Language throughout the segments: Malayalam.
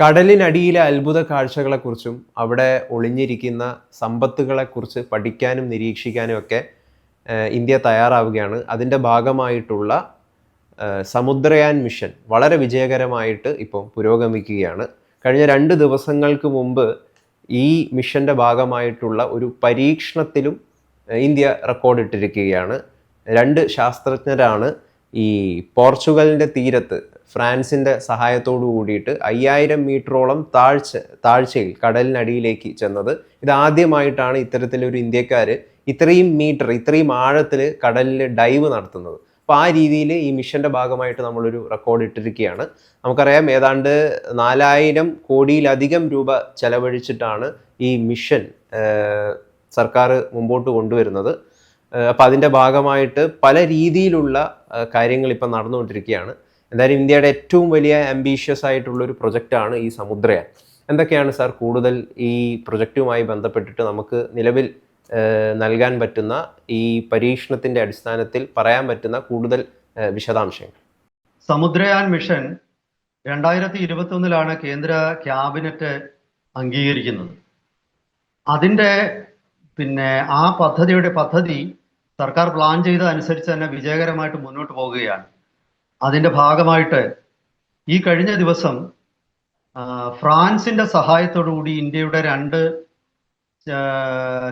കടലിനടിയിലെ അത്ഭുത കാഴ്ചകളെക്കുറിച്ചും അവിടെ ഒളിഞ്ഞിരിക്കുന്ന സമ്പത്തുകളെക്കുറിച്ച് പഠിക്കാനും നിരീക്ഷിക്കാനും ഒക്കെ ഇന്ത്യ തയ്യാറാവുകയാണ്. അതിന്റെ ഭാഗമായിട്ടുള്ള സമുദ്രയാൻ മിഷൻ വളരെ വിജയകരമായിട്ട് ഇപ്പോൾ പുരോഗമിക്കുകയാണ്. കഴിഞ്ഞ രണ്ട് ദിവസങ്ങൾക്ക് മുമ്പ് ഈ മിഷന്റെ ഭാഗമായിട്ടുള്ള ഒരു പരീക്ഷണത്തിലും ഇന്ത്യ റെക്കോർഡിട്ടിരിക്കുകയാണ്. രണ്ട് ശാസ്ത്രജ്ഞരാണ് ഈ പോർച്ചുഗലിന്റെ തീരത്ത് ഫ്രാൻസിന്റെ സഹായത്തോടു കൂടിയിട്ട് അയ്യായിരം മീറ്ററോളം താഴ്ച താഴ്ചയിൽ കടലിനടിയിലേക്ക് ചെന്നത്. ഇതാദ്യമായിട്ടാണ് ഇത്തരത്തിലൊരു ഇന്ത്യക്കാർ ഇത്രയും മീറ്റർ ഇത്രയും ആഴത്തിൽ കടലിൽ ഡൈവ് നടത്തുന്നത്. അപ്പോൾ ആ രീതിയിൽ ഈ മിഷന്റെ ഭാഗമായിട്ട് നമ്മളൊരു റെക്കോർഡ് ഇട്ടിരിക്കുകയാണ്. നമുക്കറിയാം ഏതാണ്ട് നാലായിരം കോടിയിലധികം രൂപ ചെലവഴിച്ചിട്ടാണ് ഈ മിഷൻ സർക്കാർ മുമ്പോട്ട് കൊണ്ടുവരുന്നത്. അപ്പോൾ അതിന്റെ ഭാഗമായിട്ട് പല രീതിയിലുള്ള കാര്യങ്ങൾ ഇപ്പം നടന്നുകൊണ്ടിരിക്കുകയാണ്. എന്തായാലും ഇന്ത്യയുടെ ഏറ്റവും വലിയ ആംബീഷ്യസ് ആയിട്ടുള്ള ഒരു പ്രൊജക്റ്റാണ് ഈ സമുദ്രയാൻ. എന്തൊക്കെയാണ് സാർ കൂടുതൽ ഈ പ്രൊജക്റ്റുമായി ബന്ധപ്പെട്ടിട്ട് നമുക്ക് നിലവിൽ നൽകാൻ പറ്റുന്ന ഈ പരീക്ഷണത്തിന്റെ അടിസ്ഥാനത്തിൽ പറയാൻ പറ്റുന്ന കൂടുതൽ വിശദാംശങ്ങൾ? സമുദ്രയാൻ മിഷൻ രണ്ടായിരത്തി ഇരുപത്തി ഒന്നിലാണ് കേന്ദ്ര ക്യാബിനറ്റ് അംഗീകരിക്കുന്നത്. അതിന്റെ പിന്നെ ആ പദ്ധതിയുടെ പദ്ധതി സർക്കാർ പ്ലാൻ ചെയ്ത അനുസരിച്ച് തന്നെ വിജയകരമായിട്ട് മുന്നോട്ട് പോവുകയാണ്. അതിന്റെ ഭാഗമായിട്ട് ഈ കഴിഞ്ഞ ദിവസം ഫ്രാൻസിന്റെ സഹായത്തോടു കൂടി ഇന്ത്യയുടെ രണ്ട്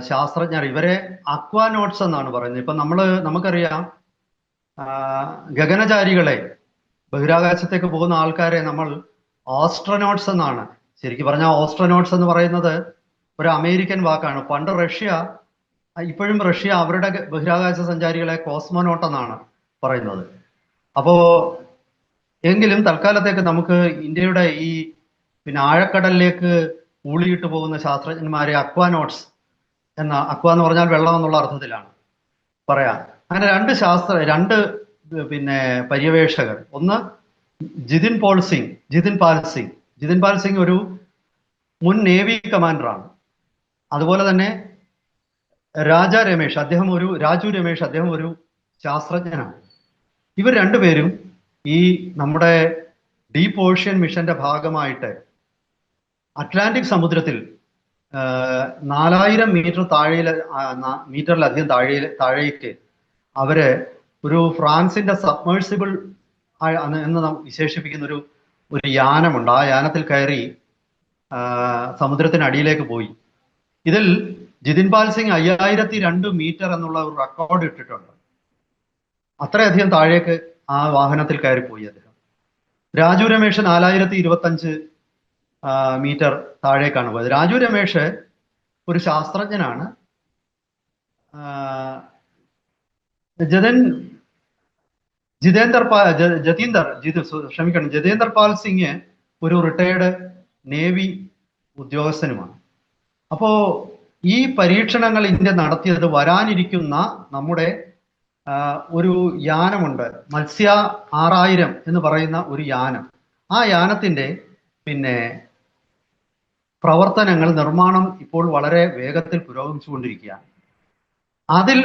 ശാസ്ത്രജ്ഞർ ഇവരെ അക്വാനോട്സ് എന്നാണ് പറയുന്നത്. ഇപ്പൊ നമ്മൾ നമുക്കറിയാം ഗഗനചാരികളെ ബഹിരാകാശത്തേക്ക് പോകുന്ന ആൾക്കാരെ നമ്മൾ ഓസ്ട്രനോട്സ് എന്നാണ്. ശരിക്കും പറഞ്ഞാൽ ഓസ്ട്രനോട്സ് എന്ന് പറയുന്നത് ഒരു അമേരിക്കൻ വാക്കാണ്. പണ്ട് റഷ്യ ഇപ്പോഴും റഷ്യ അവരുടെ ബഹിരാകാശ സഞ്ചാരികളെ കോസ്മോനോട്ട് എന്നാണ് പറയുന്നത്. അപ്പോ എങ്കിലും തൽക്കാലത്തേക്ക് നമുക്ക് ഇന്ത്യയുടെ ഈ പിന്നെ ആഴക്കടലിലേക്ക് ഊളിയിട്ട് പോകുന്ന ശാസ്ത്രജ്ഞന്മാരെ അക്വാനോട്സ് എന്ന അക്വ എന്ന് പറഞ്ഞാൽ വെള്ളം എന്നുള്ള അർത്ഥത്തിലാണ് പറയാം. അങ്ങനെ രണ്ട് ശാസ്ത്ര രണ്ട് പിന്നെ പര്യവേക്ഷകർ. ഒന്ന് ജിതിൻ പോൾ സിംഗ് ജിതിൻ പാൽ സിംഗ്. ജിതിൻ പാൽ സിംഗ് ഒരു മുൻ നേവി കമാൻഡറാണ്. അതുപോലെ തന്നെ രാജ രമേശ് അദ്ദേഹം ഒരു രാജു രമേശ് അദ്ദേഹം ഒരു ശാസ്ത്രജ്ഞനാണ്. ഇവർ രണ്ടുപേരും ഈ നമ്മുടെ ഡീപ്പ് ഓഷ്യൻ മിഷന്റെ ഭാഗമായിട്ട് അറ്റ്ലാന്റിക് സമുദ്രത്തിൽ നാലായിരം മീറ്റർ താഴെ മീറ്ററിലധികം താഴെ താഴേക്ക് അവർ ഒരു ഫ്രാൻസിന്റെ സബ്മേഴ്സിബിൾ എന്ന് നാം വിശേഷിപ്പിക്കുന്ന ഒരു ഒരു യാനമുണ്ട്. ആ യാനത്തിൽ കയറി സമുദ്രത്തിനടിയിലേക്ക് പോയി. ഇതിൽ ജിതിൻ പാൽ സിംഗ് അയ്യായിരത്തി രണ്ട് മീറ്റർ എന്നുള്ള ഒരു റെക്കോർഡ് ഇട്ടിട്ടുണ്ട്. അത്രയധികം താഴേക്ക് ആ വാഹനത്തിൽ കയറി പോയി അദ്ദേഹം. രാജു രമേശ് നാലായിരത്തി ഇരുപത്തഞ്ച് മീറ്റർ താഴേക്കാണ് പോയത്. രാജു രമേശ് ഒരു ശാസ്ത്രജ്ഞനാണ്. ജതൻ ജിതേന്ദർ പാൽ ജതീന്ദർ ജിത് ക്ഷമിക്കണം. ജതേന്ദർ പാൽ സിംഗ് ഒരു റിട്ടയർഡ് നേവി ഉദ്യോഗസ്ഥനുമാണ്. അപ്പോ ഈ പരീക്ഷണങ്ങൾ ഇന്ത്യ നടത്തിയത് വരാനിരിക്കുന്ന നമ്മുടെ ഒരു യാനമുണ്ട്. മത്സ്യ ആറായിരം എന്ന് പറയുന്ന ഒരു യാനം. ആ യാനത്തിന്റെ പിന്നെ പ്രവർത്തനങ്ങൾ നിർമ്മാണം ഇപ്പോൾ വളരെ വേഗത്തിൽ പുരോഗമിച്ചുകൊണ്ടിരിക്കുകയാണ്. അതിൽ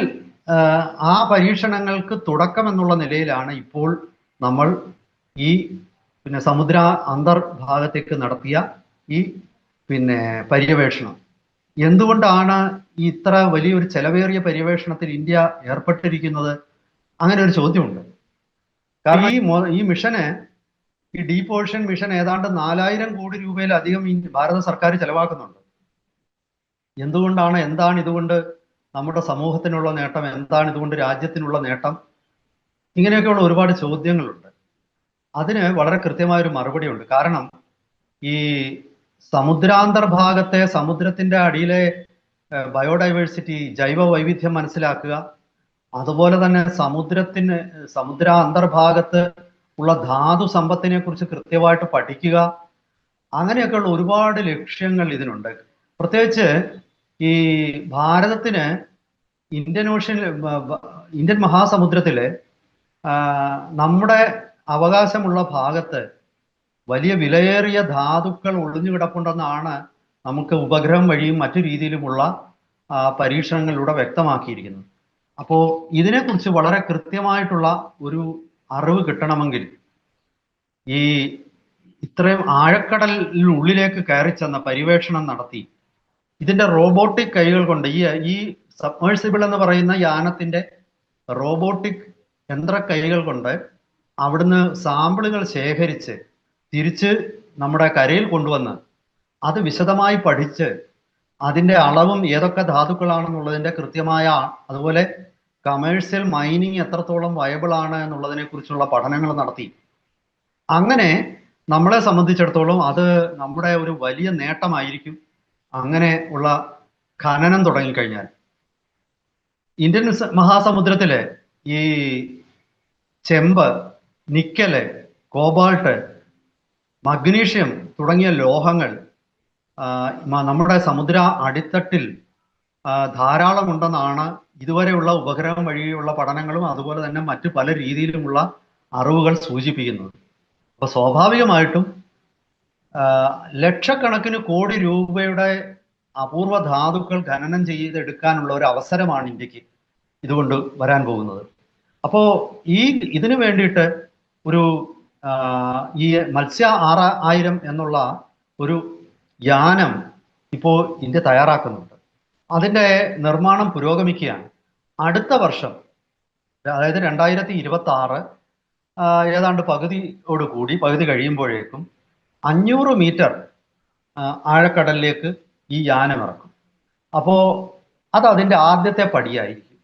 ആ, പരീക്ഷണങ്ങൾക്ക് തുടക്കം എന്നുള്ള നിലയിലാണ് ഇപ്പോൾ നമ്മൾ ഈ പിന്നെ സമുദ്ര അന്തർഭാഗത്തേക്ക് നടത്തിയ ഈ പിന്നെ പര്യവേഷണം എന്തുകൊണ്ടാണ് ഇത്ര വലിയൊരു ചെലവേറിയ പര്യവേഷണത്തിൽ ഇന്ത്യ ഏർപ്പെട്ടിരിക്കുന്നത്? അങ്ങനെ ഒരു ചോദ്യമുണ്ട്. കാരണം ഈ ഈ മിഷന് ഈ ഡീപ്പ് ഓഷൻ മിഷൻ ഏതാണ്ട് നാലായിരം കോടി രൂപയിലധികം ഭാരത സർക്കാർ ചെലവാക്കുന്നുണ്ട്. എന്തുകൊണ്ടാണ് എന്താണ് ഇതുകൊണ്ട് നമ്മുടെ സമൂഹത്തിനുള്ള നേട്ടം എന്താണ് ഇതുകൊണ്ട് രാജ്യത്തിനുള്ള നേട്ടം? ഇങ്ങനെയൊക്കെയുള്ള ഒരുപാട് ചോദ്യങ്ങളുണ്ട്. അതിന് വളരെ കൃത്യമായ ഒരു മറുപടി ഉണ്ട് കാരണം ഈ സമുദ്രാന്തർഭാഗത്തെ സമുദ്രത്തിന്റെ അടിയിലെ ബയോഡൈവേഴ്സിറ്റി ജൈവ വൈവിധ്യം മനസ്സിലാക്കുക. അതുപോലെ തന്നെ സമുദ്രത്തിന് സമുദ്ര അന്തർഭാഗത്ത് ഉള്ള ധാതു സമ്പത്തിനെ കുറിച്ച് കൃത്യമായിട്ട് പഠിക്കുക. അങ്ങനെയൊക്കെയുള്ള ഒരുപാട് ലക്ഷ്യങ്ങൾ ഇതിനുണ്ട്. പ്രത്യേകിച്ച് ഈ ഭാരതത്തിന് ഇന്ത്യൻ ഓഷ്യൻ ഇന്ത്യൻ മഹാസമുദ്രത്തിലെ നമ്മുടെ അവകാശമുള്ള ഭാഗത്ത് വലിയ വിലയേറിയ ധാതുക്കൾ ഒളിഞ്ഞു കിടപ്പുണ്ടെന്നാണ് നമുക്ക് ഉപഗ്രഹം വഴിയും മറ്റു രീതിയിലുമുള്ള പരീക്ഷണങ്ങളിലൂടെ വ്യക്തമാക്കിയിരിക്കുന്നത്. അപ്പോൾ ഇതിനെക്കുറിച്ച് വളരെ കൃത്യമായിട്ടുള്ള ഒരു അറിവ് കിട്ടണമെങ്കിൽ ഈ ഇത്രയും ആഴക്കടലിനുള്ളിലേക്ക് കയറി ചെന്ന പര്യവേഷണം നടത്തി ഇതിന്റെ റോബോട്ടിക് കൈകൾ കൊണ്ട് ഈ ഈ സബ്മേഴ്സിബിൾ എന്ന് പറയുന്ന യാനത്തിന്റെ റോബോട്ടിക് യന്ത്ര കൈകൾ കൊണ്ട് അവിടുന്ന് സാമ്പിളുകൾ ശേഖരിച്ച് തിരിച്ച് നമ്മുടെ കരയിൽ കൊണ്ടുവന്ന് അത് വിശദമായി പഠിച്ച് അതിന്റെ അളവും ഏതൊക്കെ ധാതുക്കളാണെന്നുള്ളതിന്റെ കൃത്യമായ അതുപോലെ കമേഴ്സ്യൽ മൈനിങ് എത്രത്തോളം വയബിൾ ആണ് എന്നുള്ളതിനെ കുറിച്ചുള്ള പഠനങ്ങൾ നടത്തി. അങ്ങനെ നമ്മളെ സംബന്ധിച്ചിടത്തോളം അത് നമ്മുടെ ഒരു വലിയ നേട്ടമായിരിക്കും അങ്ങനെ ഉള്ള ഖനനം തുടങ്ങിക്കഴിഞ്ഞാൽ. ഇന്ത്യൻ മഹാസമുദ്രത്തിലെ ഈ ചെമ്പ് നിക്കൽ കോബാൾട്ട് മഗ്നീഷ്യം തുടങ്ങിയ ലോഹങ്ങൾ നമ്മുടെ സമുദ്ര അടിത്തട്ടിൽ ധാരാളം ഉണ്ടെന്നാണ് ഇതുവരെയുള്ള ഉപഗ്രഹം വഴിയുള്ള പഠനങ്ങളും അതുപോലെ തന്നെ മറ്റു പല രീതിയിലുമുള്ള അറിവുകൾ സൂചിപ്പിക്കുന്നത്. അപ്പൊ സ്വാഭാവികമായിട്ടും ലക്ഷക്കണക്കിന് കോടി രൂപയുടെ അപൂർവ ധാതുക്കൾ ഖനനം ചെയ്തെടുക്കാനുള്ള ഒരു അവസരമാണ് ഇന്ത്യയ്ക്ക് ഇതുകൊണ്ട് വരാൻ പോകുന്നത്. അപ്പോ ഈ ഇതിനു വേണ്ടിയിട്ട് ഒരു ഈ മത്സ്യ ആറ ആയിരം എന്നുള്ള ഒരു യാനം ഇപ്പോൾ ഇന്ത്യ തയ്യാറാക്കുന്നുണ്ട്. അതിന്റെ നിർമ്മാണം പുരോഗമിക്കുകയാണ്. അടുത്ത വർഷം അതായത് രണ്ടായിരത്തി ഇരുപത്തി ആറ് ഏതാണ്ട് പകുതിയോട് കൂടി പകുതി കഴിയുമ്പോഴേക്കും അഞ്ഞൂറ് മീറ്റർ ആഴക്കടലിലേക്ക് ഈ യാനം ഇറക്കും. അപ്പോൾ അത് അതിന്റെ ആദ്യത്തെ പടിയായിരിക്കും.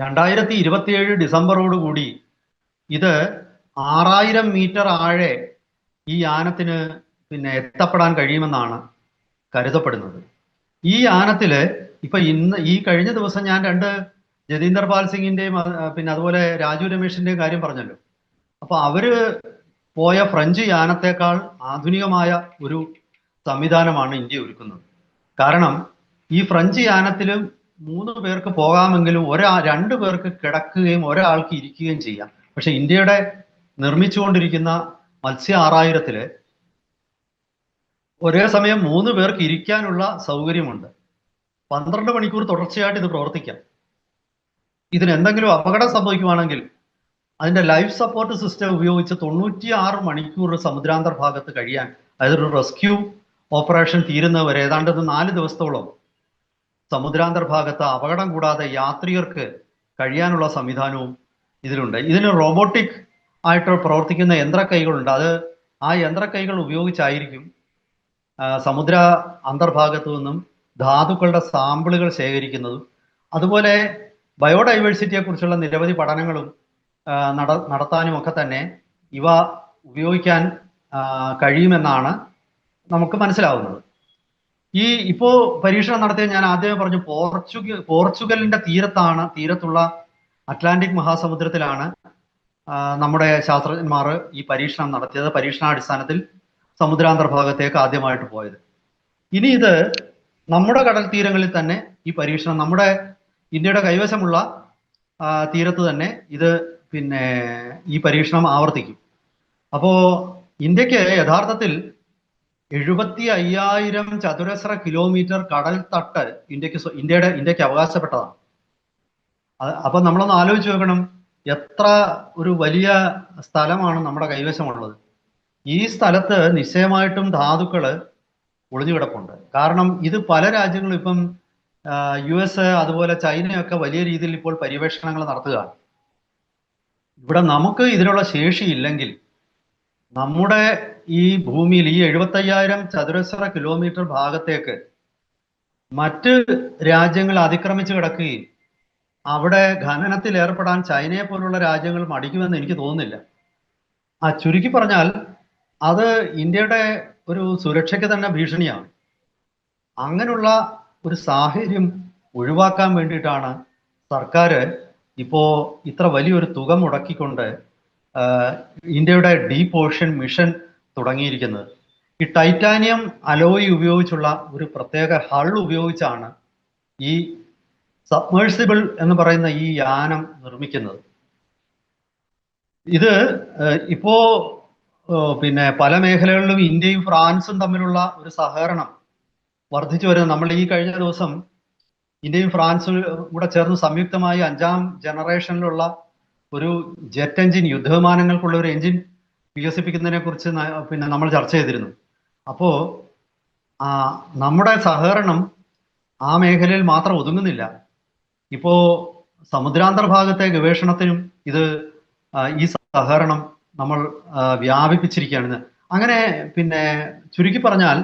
രണ്ടായിരത്തി ഇരുപത്തിയേഴ് ഡിസംബറോട് കൂടി ഇത് ആറായിരം മീറ്റർ ആഴെ ഈ യാനത്തിന് പിന്നെ എത്തപ്പെടാൻ കഴിയുമെന്നാണ് കരുതപ്പെടുന്നത്. ഈ യാനത്തിൽ ഇപ്പൊ ഇന്ന് ഈ കഴിഞ്ഞ ദിവസം ഞാൻ രണ്ട് ജതീന്ദർ പാൽ സിംഗിന്റെയും പിന്നെ അതുപോലെ രാജു രമേഷിന്റെയും കാര്യം പറഞ്ഞല്ലോ. അപ്പൊ അവർ പോയ ഫ്രഞ്ച് യാനത്തെക്കാൾ ആധുനികമായ ഒരു സംവിധാനമാണ് ഇന്ത്യ ഒരുക്കുന്നത്. കാരണം ഈ ഫ്രഞ്ച് യാനത്തിലും മൂന്ന് പേർക്ക് പോകാമെങ്കിലും ഒരാ രണ്ടു പേർക്ക് കിടക്കുകയും ഒരാൾക്ക് ഇരിക്കുകയും ചെയ്യാം. പക്ഷെ ഇന്ത്യയുടെ നിർമ്മിച്ചുകൊണ്ടിരിക്കുന്ന മത്സ്യ ആറായിരത്തിൽ ഒരേ സമയം മൂന്ന് പേർക്ക് ഇരിക്കാനുള്ള സൗകര്യമുണ്ട്. പന്ത്രണ്ട് മണിക്കൂർ തുടർച്ചയായിട്ട് ഇത് പ്രവർത്തിക്കാം. ഇതിന് എന്തെങ്കിലും അപകടം സംഭവിക്കുവാണെങ്കിൽ അതിന്റെ ലൈഫ് സപ്പോർട്ട് സിസ്റ്റം ഉപയോഗിച്ച് തൊണ്ണൂറ്റി ആറ് മണിക്കൂർ സമുദ്രാന്തർ ഭാഗത്ത് കഴിയാൻ അതായത് ഒരു റെസ്ക്യൂ ഓപ്പറേഷൻ തീരുന്നവരെ ഏതാണ്ട് നാല് ദിവസത്തോളം സമുദ്രാന്തർ ഭാഗത്ത് അപകടം കൂടാതെ യാത്രികർക്ക് കഴിയാനുള്ള സംവിധാനവും ഇതിലുണ്ട്. ഇതിന് റോബോട്ടിക് ആയിട്ട് പ്രവർത്തിക്കുന്ന യന്ത്രക്കൈകളുണ്ട്. അത് ആ യന്ത്രക്കൈകൾ ഉപയോഗിച്ചായിരിക്കും സമുദ്ര അന്തർഭാഗത്തു നിന്നും ധാതുക്കളുടെ സാമ്പിളുകൾ ശേഖരിക്കുന്നതും അതുപോലെ ബയോഡൈവേഴ്സിറ്റിയെ കുറിച്ചുള്ള നിരവധി പഠനങ്ങളും നട നടത്താനും ഒക്കെ തന്നെ ഇവ ഉപയോഗിക്കാൻ കഴിയുമെന്നാണ് നമുക്ക് മനസ്സിലാവുന്നത്. ഈ ഇപ്പോ പരീക്ഷണം നടത്തിയ ഞാൻ ആദ്യമേ പറഞ്ഞു പോർച്ചുഗൽ പോർച്ചുഗലിന്റെ തീരത്താണ് തീരത്തുള്ള അറ്റ്ലാന്റിക് മഹാസമുദ്രത്തിലാണ് നമ്മുടെ ശാസ്ത്രജ്ഞന്മാർ ഈ പരീക്ഷണം നടത്തിയത് പരീക്ഷണാടിസ്ഥാനത്തിൽ സമുദ്രാന്തർ ഭാഗത്തേക്ക് ആദ്യമായിട്ട് പോയത്. ഇനി ഇത് നമ്മുടെ കടൽ തീരങ്ങളിൽ തന്നെ ഈ പരീക്ഷണം നമ്മുടെ ഇന്ത്യയുടെ കൈവശമുള്ള തീരത്ത് തന്നെ ഇത് പിന്നെ ഈ പരീക്ഷണം ആവർത്തിക്കും. അപ്പോ ഇന്ത്യയ്ക്ക് യഥാർത്ഥത്തിൽ എഴുപത്തി അയ്യായിരം ചതുരശ്ര കിലോമീറ്റർ കടൽ തട്ട് ഇന്ത്യയ്ക്ക് ഇന്ത്യയുടെ ഇന്ത്യയ്ക്ക് അവകാശപ്പെട്ടതാണ്. അപ്പൊ നമ്മളൊന്ന് ആലോചിച്ച് നോക്കണം. എത്ര ഒരു വലിയ സ്ഥലമാണ് നമ്മുടെ കൈവശമുള്ളത്. ഈ സ്ഥലത്ത് നിശ്ചയമായിട്ടും ധാതുക്കൾ ഒളിഞ്ഞു കിടപ്പുണ്ട് കാരണം ഇത് പല രാജ്യങ്ങളും ഇപ്പം യു എസ് അതുപോലെ ചൈനയൊക്കെ വലിയ രീതിയിൽ ഇപ്പോൾ പര്യവേഷണങ്ങൾ നടത്തുകയാണ്. ഇവിടെ നമുക്ക് ഇതിനുള്ള ശേഷിയില്ലെങ്കിൽ നമ്മുടെ ഈ ഭൂമിയിൽ ഈ എഴുപത്തയ്യായിരം ചതുരശ്ര കിലോമീറ്റർ ഭാഗത്തേക്ക് മറ്റ് രാജ്യങ്ങൾ അതിക്രമിച്ച് കിടക്കുകയും അവിടെ ഖനനത്തിൽ ഏർപ്പെടാൻ ചൈനയെ പോലുള്ള രാജ്യങ്ങൾ മടിക്കുമെന്ന് എനിക്ക് തോന്നുന്നില്ല. ആ ചുരുക്കി പറഞ്ഞാൽ അത് ഇന്ത്യയുടെ ഒരു സുരക്ഷയ്ക്ക് തന്നെ ഭീഷണിയാണ്. അങ്ങനെയുള്ള ഒരു സാഹചര്യം ഒഴിവാക്കാൻ വേണ്ടിയിട്ടാണ് സർക്കാർ ഇപ്പോൾ ഇത്ര വലിയൊരു തുക മുടക്കിക്കൊണ്ട് ഇന്ത്യയുടെ ഡീപ് ഓഷ്യൻ മിഷൻ തുടങ്ങിയിരിക്കുന്നത്. ഈ ടൈറ്റാനിയം അലോയി ഉപയോഗിച്ചുള്ള ഒരു പ്രത്യേക ഹൾ ഉപയോഗിച്ചാണ് ഈ സബ്മേഴ്സിബിൾ എന്ന് പറയുന്ന ഈ യാനം നിർമ്മിക്കുന്നത്. ഇത് ഇപ്പോ പിന്നെ പല മേഖലകളിലും ഇന്ത്യയും ഫ്രാൻസും തമ്മിലുള്ള ഒരു സഹകരണം വർദ്ധിച്ചു വരുന്നത് നമ്മൾ ഈ കഴിഞ്ഞ ദിവസം ഇന്ത്യയും ഫ്രാൻസും കൂടെ ചേർന്ന് സംയുക്തമായി അഞ്ചാം ജനറേഷനിലുള്ള ഒരു ജെറ്റ് എഞ്ചിൻ യുദ്ധവിമാനങ്ങൾക്കുള്ള ഒരു എഞ്ചിൻ വികസിപ്പിക്കുന്നതിനെ കുറിച്ച് പിന്നെ നമ്മൾ ചർച്ച ചെയ്തിരുന്നു. അപ്പോ നമ്മുടെ സഹകരണം ആ മേഖലയിൽ മാത്രം ഒതുങ്ങുന്നില്ല. ഇപ്പോ സമുദ്രാന്തർ ഭാഗത്തെ ഗവേഷണത്തിനും ഇത് ഈ സഹകരണം നമ്മൾ വ്യാപിപ്പിച്ചിരിക്കുകയാണ്. അങ്ങനെ പിന്നെ ചുരുക്കി പറഞ്ഞാൽ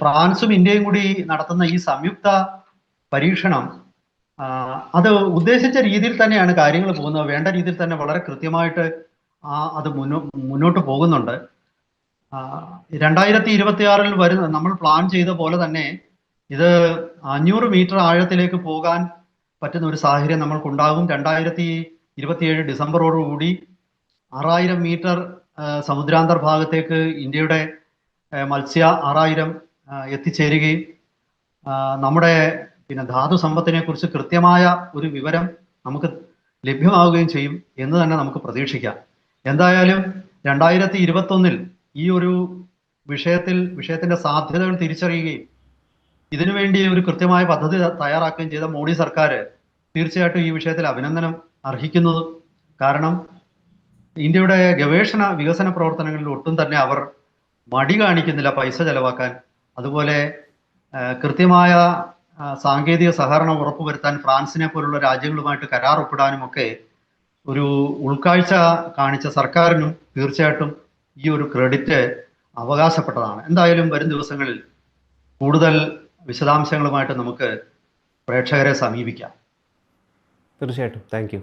ഫ്രാൻസും ഇന്ത്യയും കൂടി നടത്തുന്ന ഈ സംയുക്ത പരീക്ഷണം അത് ഉദ്ദേശിച്ച രീതിയിൽ തന്നെയാണ് കാര്യങ്ങൾ പോകുന്നത്. വേണ്ട രീതിയിൽ തന്നെ വളരെ കൃത്യമായിട്ട് അത് മുന്നോട്ട് പോകുന്നുണ്ട്. രണ്ടായിരത്തി ഇരുപത്തി ആറിൽ വരുന്ന നമ്മൾ പ്ലാൻ ചെയ്ത പോലെ തന്നെ ഇത് അഞ്ഞൂറ് മീറ്റർ ആഴത്തിലേക്ക് പോകാൻ പറ്റുന്ന ഒരു സാഹചര്യം നമ്മൾക്കുണ്ടാകും. രണ്ടായിരത്തി ഇരുപത്തിയേഴ് ഡിസംബറോടുകൂടി ആറായിരം മീറ്റർ സമുദ്രാന്തർ ഭാഗത്തേക്ക് ഇന്ത്യയുടെ മത്സ്യ ആറായിരം എത്തിച്ചേരുകയും നമ്മുടെ പിന്നെ ധാതു സമ്പത്തിനെ കുറിച്ച് കൃത്യമായ ഒരു വിവരം നമുക്ക് ലഭ്യമാവുകയും ചെയ്യും എന്ന് തന്നെ നമുക്ക് പ്രതീക്ഷിക്കാം. എന്തായാലും രണ്ടായിരത്തി ഇരുപത്തൊന്നിൽ ഈ ഒരു വിഷയത്തിൽ വിഷയത്തിന്റെ സാധ്യതകൾ തിരിച്ചറിയുകയും ഇതിനുവേണ്ടി ഒരു കൃത്യമായ പദ്ധതി തയ്യാറാക്കുകയും ചെയ്ത മോഡി സർക്കാർ തീർച്ചയായിട്ടും ഈ വിഷയത്തിൽ അഭിനന്ദനം അർഹിക്കുന്നത്. കാരണം ഇന്ത്യയുടെ ഗവേഷണ വികസന പ്രവർത്തനങ്ങളിൽ ഒട്ടും തന്നെ അവർ മടി കാണിക്കുന്നില്ല പൈസ ചെലവാക്കാൻ. അതുപോലെ കൃത്യമായ സാങ്കേതിക സഹകരണം ഉറപ്പുവരുത്താൻ ഫ്രാൻസിനെ പോലുള്ള രാജ്യങ്ങളുമായിട്ട് കരാർ ഒപ്പിടാനും ഒക്കെ ഒരു ഉൾക്കാഴ്ച കാണിച്ച സർക്കാരിനും തീർച്ചയായിട്ടും ഈ ഒരു ക്രെഡിറ്റ് അവകാശപ്പെട്ടതാണ്. എന്തായാലും വരും ദിവസങ്ങളിൽ കൂടുതൽ വിശദാംശങ്ങളുമായിട്ട് നമുക്ക് പ്രേക്ഷകരെ സമീപിക്കാം. തീർച്ചയായിട്ടും. താങ്ക്